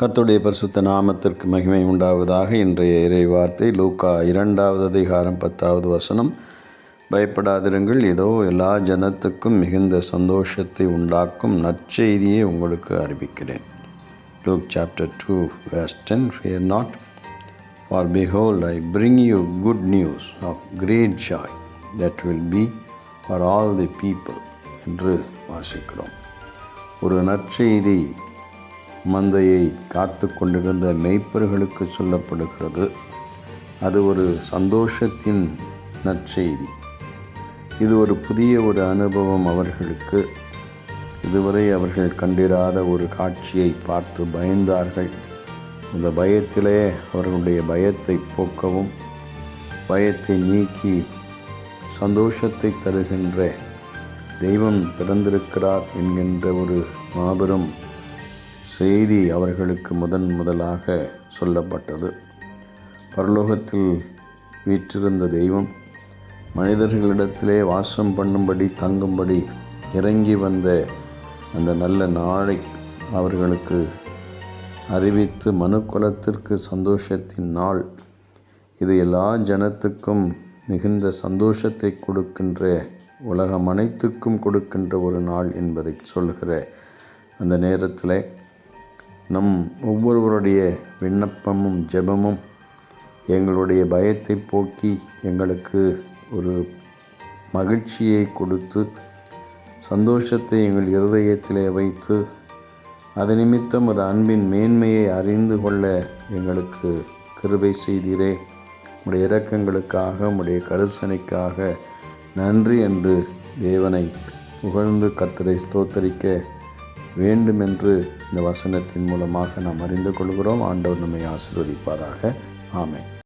கத்துடைய பரிசுத்த நாமத்திற்கு மகிமை உண்டாவதாக இன்றைய இறை வார்த்தை லூக்கா இரண்டாவது அதிகாரம் பத்தாவது வசனம். பயப்படாதிருங்கள் இதோ எல்லா ஜனத்துக்கும் மிகுந்த சந்தோஷத்தை உண்டாக்கும் நற்செய்தியை உங்களுக்கு அறிவிக்கிறேன். Luke chapter two verse ten not. For behold I bring you good news of great joy that will be for all the people என்று வாசிக்கிறோம். ஒரு நற்செய்தி மந்தையை காத்து கொண்டிருந்த மெய்ப்பர்களுக்கு சொல்லப்படுகிறது. அது ஒரு சந்தோஷத்தின் நற்செய்தி. இது ஒரு புதிய ஒரு அனுபவம் அவர்களுக்கு. இதுவரை அவர்கள் கண்டிராத ஒரு காட்சியை பார்த்து பயந்தார்கள். இந்த பயத்திலே அவர்களுடைய பயத்தை போக்கவும் பயத்தை நீக்கி சந்தோஷத்தை தருகின்ற தெய்வம் பிறந்திருக்கிறார் என்கின்ற ஒரு மாபெரும் செய்தி அவர்களுக்கு முதன் முதலாக சொல்லப்பட்டது. பரலோகத்தில் வீற்றிருந்த தெய்வம் மனிதர்களிடத்திலே வாசம் பண்ணும்படி தங்கும்படி இறங்கி வந்த அந்த நல்ல நாளை அவர்களுக்கு அறிவித்து மனுக்குலத்திற்கு சந்தோஷத்தின் நாள். இது எல்லா ஜனத்துக்கும் மிகுந்த சந்தோஷத்தை கொடுக்கின்ற உலகம் அனைத்துக்கும் கொடுக்கின்ற ஒரு நாள் என்பதை சொல்கிற அந்த நேரத்தில் நம் ஒவ்வொருவருடைய விண்ணப்பமும் ஜெபமும் எங்களுடைய பயத்தை போக்கி எங்களுக்கு ஒரு மகிழ்ச்சியை கொடுத்து சந்தோஷத்தை எங்கள் இருதயத்திலே வைத்து அது நிமித்தம் அது அன்பின் மேன்மையை அறிந்து கொள்ள எங்களுக்கு கிருபை செய்தீரே. உடைய இரக்கங்களுக்காக உடைய கருசனைக்காக நன்றி என்று தேவனை புகழ்ந்து கத்தரை ஸ்தோத்தரிக்க வேண்டுமென்று இந்த வசனத்தின் மூலமாக நாம் அறிந்து கொள்கிறோம். ஆண்டவர் நம்மை ஆசிர்வதிப்பாராக. ஆமை